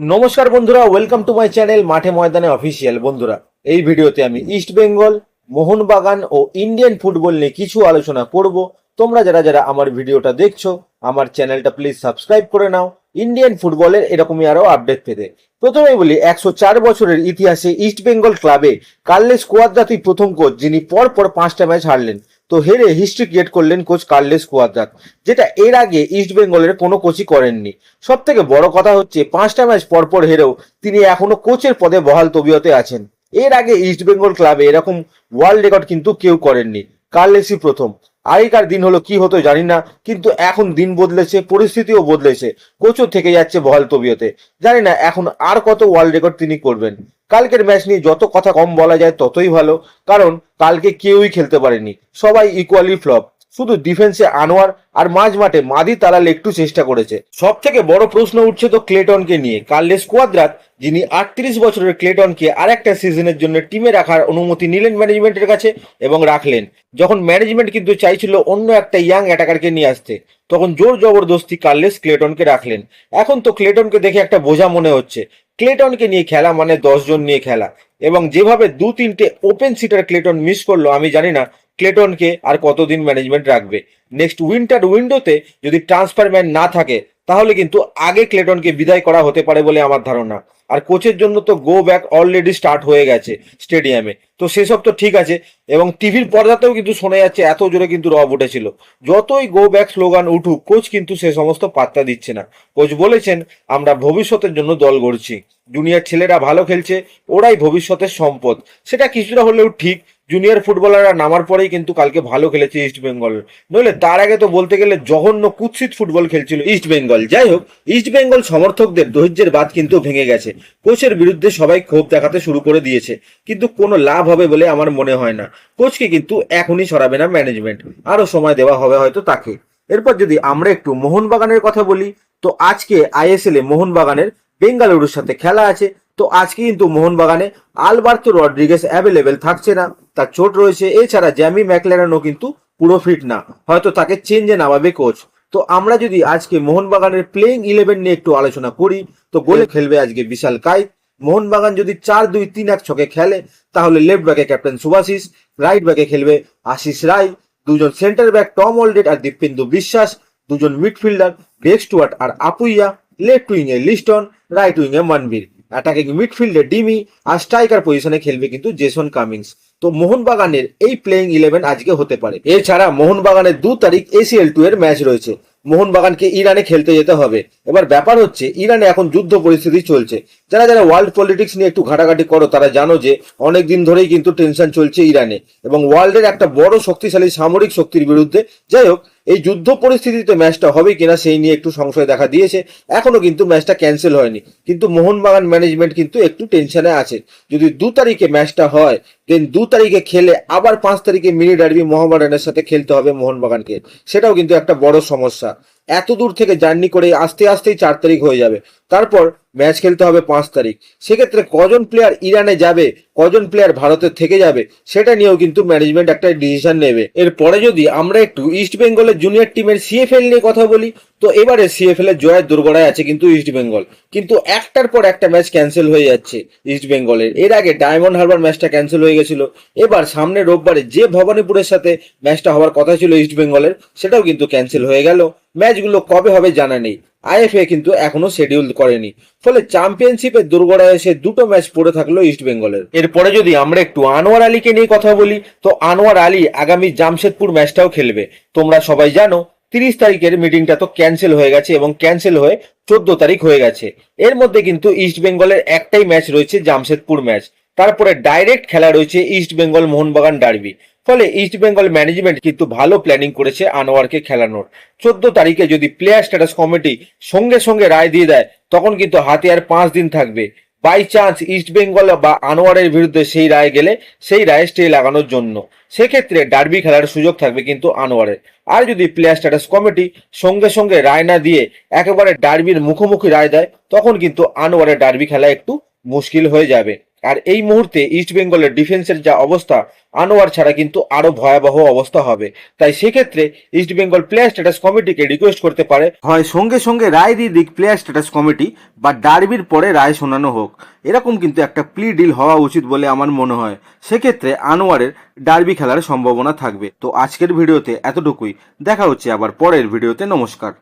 নমস্কার বন্ধুরা welcome to my channel মাঠে ময়দানে অফিসিয়াল বন্ধুরা, এই ভিডিওতে আমি ইস্ট বেঙ্গল মোহনবাগান ও ইন্ডিয়ান ফুটবল নিয়ে কিছু আলোচনা করব। তোমরা যারা যারা আমার ভিডিওটা দেখছ, আমার চ্যানেলটা প্লিজ সাবস্ক্রাইব করে নাও। ইন্ডিয়ান ফুটবলের এরকমই আরও আপডেট পেতে। প্রথমেই বলি, একশো চার বছরের ইতিহাসে ইস্ট বেঙ্গল ক্লাবে কার্লেস কোয়াদ্রাতুই প্রথম কোচ, যিনি পর পর পাঁচটা ম্যাচ হারলেন। তো হেরে হিস্ট্রি ক্রিয়েট করলেন কোচ কার্লেস কুয়াদ্রাত, যেটা এর আগে ইস্ট বেঙ্গলের কোনো কোচই করেননি। সব থেকে বড় কথা হচ্ছে, পাঁচটা ম্যাচ পরপর হেরেও তিনি এখনও কোচের পদে বহাল তবিয়তে আছেন। এর আগে ইস্ট বেঙ্গল ক্লাবে এরকম ওয়ার্ল্ড রেকর্ড কিন্তু কেউ করেননি। কার্লেসই প্রথম। আগেকার দিন হলো কি হতো জানি না, কিন্তু এখন দিন বদলেছে, পরিস্থিতিও বদলেছে, কোচও থেকে যাচ্ছে বহাল তবিয়তে। জানি না এখন আর কত ওয়ার্ল্ড রেকর্ড তিনি করবেন। কালকের ম্যাচ নিয়ে যত কথা কম বলা যায় ততই ভালো, কারণ কালকে কেউই খেলতে পারেনি, সবাই ইকুয়ালি ফ্লপ শুধু ডিফেন্সে আনোয়ার আর মাঝ মাঠে মাদি তালাল একটু চেষ্টা করেছে। সব থেকে বড় প্রশ্ন উঠছে তো ক্লেটনকে নিয়ে কার্লেস কোয়াদ্রাত যিনি আটত্রিশ বছরের ক্লেটনকে আর একটা সিজনের জন্য টিমে রাখার অনুমতি নিলেন ম্যানেজমেন্টের কাছে এবং রাখলেন। যখন ম্যানেজমেন্ট কিন্তু চাইছিল অন্য একটা ইয়াং অ্যাটাকারকে নিয়ে আসতে, তখন জোর জবরদস্তি কার্লেস ক্লেটনকে রাখলেন। এখন তো ক্লেটনকে দেখে একটা বোঝা মনে হচ্ছে। ক্লেটনকে নিয়ে খেলা মানে দশ জন নিয়ে খেলা। এবং যেভাবে দু তিনটে ওপেন সিটার ক্লেটন মিস করল, আমি জানি না ক্লেটনকে আর কতদিন ম্যানেজমেন্ট রাখবে। নেক্সট উইন্টার উইন্ডোতে যদি ট্রান্সফার ম্যান না থাকে তাহলে কিন্তু আগে ক্লেটনকে বিদায় করা হতে পারে বলে আমার ধারণা। আর কোচের জন্য তো গো ব্যাক অলরেডি স্টার্ট হয়ে গেছে স্টেডিয়ামে তো সেসব তো ঠিক আছে, এবং টিভির পর্দাতেও কিন্তু শোনা যাচ্ছে এত জোরে কিন্তু রব উঠেছিল। যতই গো ব্যাক স্লোগান উঠুক, কোচ কিন্তু সে সমস্ত পাত্তা দিচ্ছে না। কোচ বলেছেন, আমরা ভবিষ্যতের জন্য দল গড়ছি। জুনিয়র ছেলেরা ভালো খেলছে, ওরাই ভবিষ্যতের সম্পদ। সেটা কিছুটা হলেও ঠিক জুনিয়র ফুটবলাররা নামার পরেই কিন্তু কালকে ভালো খেলেছে ইস্ট বেঙ্গল নইলে তার আগে তো বলতে গেলে জঘন্য কুৎসিত ফুটবল খেলছিল ইস্ট বেঙ্গল যাই হোক ইস্ট বেঙ্গল সমর্থকদের ধৈর্যের বাদ কিন্তু ভেঙে গেছে। কোচের বিরুদ্ধে সবাই ক্ষোভ দেখাতে শুরু করে দিয়েছে। কিন্তু কোনো লাভ হবে বলে আমার মনে হয় না। কোচকে কিন্তু এখনই সরাবে না ম্যানেজমেন্ট আরও সময় দেওয়া হবে হয়তো তাকে। এরপর যদি আমরা একটু মোহনবাগানের কথা বলি, তো আজকে আইএসএল এ মোহনবাগানের বেঙ্গালুরুর সাথে খেলা আছে। তো আজকে কিন্তু মোহনবাগানে আলবার্তো রড্রিগেস অ্যাভেলেবেল থাকছে না। তার চোট রয়েছে। এছাড়া জ্যামি ম্যাকলারেনও কিন্তু পুরো ফিট না। হয়তো তাকে চেঞ্জে নামাবে কোচ তো আমরা যদি আজকে মোহনবাগানের প্লেইং ইলেভেন নিয়ে একটু আলোচনা করি, তো গোলে খেলবে আজকে বিশাল কাইত মোহনবাগান যদি চার দুই তিন এক ছকে খেলে, তাহলে লেফট ব্যাকে ক্যাপ্টেন সুভাশিস রাইট ব্যাকে খেলবে আশিস রায়। দুজন সেন্টার ব্যাক টম অলডেট আর দীপেন্দু বিশ্বাস। দুজন মিডফিল্ডার বেক স্টুয়ার্ট আর আপুইয়া। লেফট উইংয়ে লিস্টন রাইট উইংয়ে মানবীর। অ্যাটাকিং মিডফিল্ডে ডিমি। আর স্ট্রাইকার পজিশনে খেলবে কিন্তু জেসন কামিংস। তো মোহনবাগানের এই প্লেইং ইলেভেন আজকে হতে পারে। এছাড়া মোহনবাগানের দু তারিখ এসিএল টু এর ম্যাচ রয়েছে। মোহনবাগানকে ইরানে খেলতে যেতে হবে। এবার ব্যাপার হচ্ছে, ইরানে এখন যুদ্ধ পরিস্থিতি চলছে। যারা যারা ওয়ার্ল্ড পলিটিক্স নিয়ে একটু ঘাটাঘাটি করো, তারা জানো যে অনেক দিন ধরেই কিন্তু টেনশন চলছে ইরানে। এবং ওয়ার্ল্ডের একটা বড় শক্তিশালী সামরিক শক্তির বিরুদ্ধে, যাই হোক, এই যুদ্ধ পরিস্থিতিতে ম্যাচটা হবে কিনা সেই নিয়ে একটু সংশয় দেখা দিয়েছে। এখনও কিন্তু ম্যাচটা ক্যান্সেল হয়নি। কিন্তু মোহনবাগান ম্যানেজমেন্ট কিন্তু একটু টেনশনে আছে। যদি দু তারিখে ম্যাচটা হয় দেন দু তারিখে খেলে আবার পাঁচ তারিখে মিনি ডার্বি মোহামেডানের সাথে খেলতে হবে মোহনবাগানকে। সেটাও কিন্তু একটা বড় সমস্যা। এত দূর থেকে জার্নি করে আস্তে আস্তেই চার তারিখ হয়ে যাবে। তারপর ম্যাচ খেলতে হবে পাঁচ তারিখ। সেক্ষেত্রে কজন প্লেয়ার ইরানে যাবে, কজন প্লেয়ার ভারতের থেকে যাবে, সেটা নিয়েও কিন্তু ম্যানেজমেন্ট একটা ডিসিশন নেবে। এরপরে যদি আমরা একটু ইস্ট বেঙ্গলের জুনিয়র টিমের সিএফএল নিয়ে কথা বলি, তো এবারে সিএফএল এর জয়ের দুর্গড়ায় আছে কিন্তু ইস্ট বেঙ্গল কিন্তু একটার পর একটা ম্যাচ ক্যান্সেল হয়ে যাচ্ছে ইস্ট বেঙ্গলের এর আগে ডায়মন্ড হারবার ম্যাচটা ক্যান্সেল হয়ে গেছিল এবার সামনে রোববারে যে ভবানীপুরের সাথে ম্যাচটা হওয়ার কথা ছিল ইস্ট বেঙ্গলের সেটাও কিন্তু ক্যান্সেল হয়ে গেল। ম্যাচগুলো কবে হবে জানা নেই। আইএফএ কিন্তু এখনও শিডিউল করেনি। ফলে চ্যাম্পিয়নশিপের দুর্গড়ায় এসে দুটো ম্যাচ পড়ে থাকল ইস্ট বেঙ্গলের এরপরে যদি আমরা একটু আনোয়ার আলীকে নিয়ে কথা বলি, তো আনোয়ার আলী আগামী জামশেদপুর ম্যাচটাও খেলবে। তোমরা সবাই জানো, তিরিশ তারিখের মিটিংটা তো ক্যান্সেল হয়ে গেছে এবং ক্যান্সেল হয়ে চোদ্দ তারিখ হয়ে গেছে। এর মধ্যে কিন্তু ইস্ট বেঙ্গলের একটাই ম্যাচ রয়েছে জামশেদপুর ম্যাচ তারপরে ডাইরেক্ট খেলা রয়েছে ইস্ট বেঙ্গল মোহনবাগান ডার্বি ফলে ইস্ট বেঙ্গল ম্যানেজমেন্ট কিন্তু ভালো প্ল্যানিং করেছে আনোয়ারকে খেলানোর। চোদ্দ তারিখে যদি প্লেয়ার স্ট্যাটাস কমিটি সঙ্গে সঙ্গে রায় দিয়ে দেয়, তখন কিন্তু হাতে আর পাঁচ দিন থাকবে। বাই চান্স ইস্ট বেঙ্গল বা আনোয়ারের বিরুদ্ধে সেই রায় গেলে সেই রায় স্টে লাগানোর জন্য। সেক্ষেত্রে ডার্বি খেলার সুযোগ থাকবে কিন্তু আনোয়ারের। আর যদি প্লেয়ার স্ট্যাটাস কমিটি সঙ্গে সঙ্গে রায় না দিয়ে একেবারে ডার্বির মুখোমুখি রায় দেয়, তখন কিন্তু আনোয়ারের ডার্বি খেলা একটু মুশকিল হয়ে যাবে। আর এই মুহূর্তে ইস্ট বেঙ্গলের ডিফেন্সের যা অবস্থা, আনোয়ার ছাড়া কিন্তু আরও ভয়াবহ অবস্থা হবে। তাই সেক্ষেত্রে ইস্ট বেঙ্গল প্লেয়ার স্ট্যাটাস কমিটিকে রিকোয়েস্ট করতে পারে। হয় সঙ্গে সঙ্গে রায় দিয়ে দিক প্লেয়ার স্ট্যাটাস কমিটি বা ডার্বির পরে রায় শোনানো হোক। এরকম কিন্তু একটা প্লি ডিল হওয়া উচিত বলে আমার মনে হয়। সেক্ষেত্রে আনোয়ারের ডার্বি খেলার সম্ভাবনা থাকবে। তো আজকের ভিডিওতে এতটুকুই। দেখা হচ্ছে আবার পরের ভিডিওতে। নমস্কার।